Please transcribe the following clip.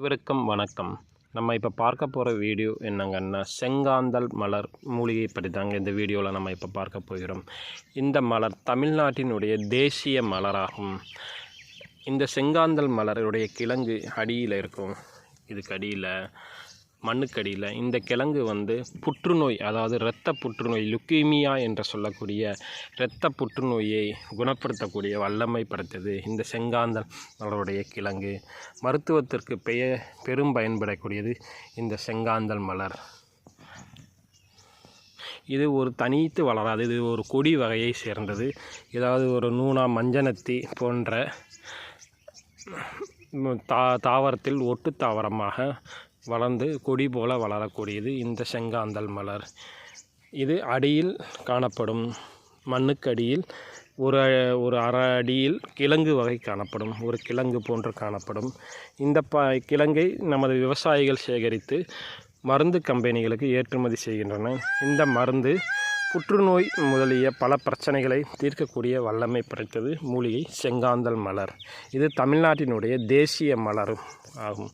இவருக்கும் வணக்கம். நம்ம இப்போ பார்க்க போகிற வீடியோ என்னங்கன்னா செங்காந்தல் மலர் மூலிகை பற்றி தாங்க இந்த வீடியோவில் நம்ம இப்போ பார்க்க போகிறோம். இந்த மலர் தமிழ்நாட்டினுடைய தேசிய மலராகும். இந்த செங்காந்தல் மலருடைய கிழங்கு அடியில் இருக்கும். இதுக்கு அடியில் மண்ணுக்கடியில் இந்த கிழங்கு வந்து புற்றுநோய் அதாவது இரத்த புற்றுநோய் லுக்கீமியா என்று சொல்லக்கூடிய இரத்த புற்றுநோயை குணப்படுத்தக்கூடிய வல்லமை படைத்தது இந்த செங்காந்தல் மலருடைய கிழங்கு. மருத்துவத்திற்கு பெய பெரும் பயன்படக்கூடியது இந்த செங்காந்தல் மலர் இது ஒரு தனித்து வளராது இது ஒரு கொடி வகையை சேர்ந்தது. ஏதாவது ஒரு நூனா மஞ்சனத்தி போன்ற தா தாவரத்தில் ஒட்டு தாவரமாக வளர்ந்து கொடி போல வளரக்கூடியது இந்த செங்காந்தல் மலர். இது அடியில் காணப்படும். மண்ணுக்கு அடியில் ஒரு ஒரு அரை அடியில் கிழங்கு வகை காணப்படும். ஒரு கிழங்கு போன்று காணப்படும். இந்த ப கிழங்கை நமது விவசாயிகள் சேகரித்து மருந்து கம்பெனிகளுக்கு ஏற்றுமதி செய்கின்றன. இந்த மருந்து புற்றுநோய் முதலிய பல பிரச்சனைகளை தீர்க்கக்கூடிய வல்லமை படைத்தது மூலிகை செங்காந்தல் மலர். இது தமிழ்நாட்டினுடைய தேசிய மலரும் ஆகும்.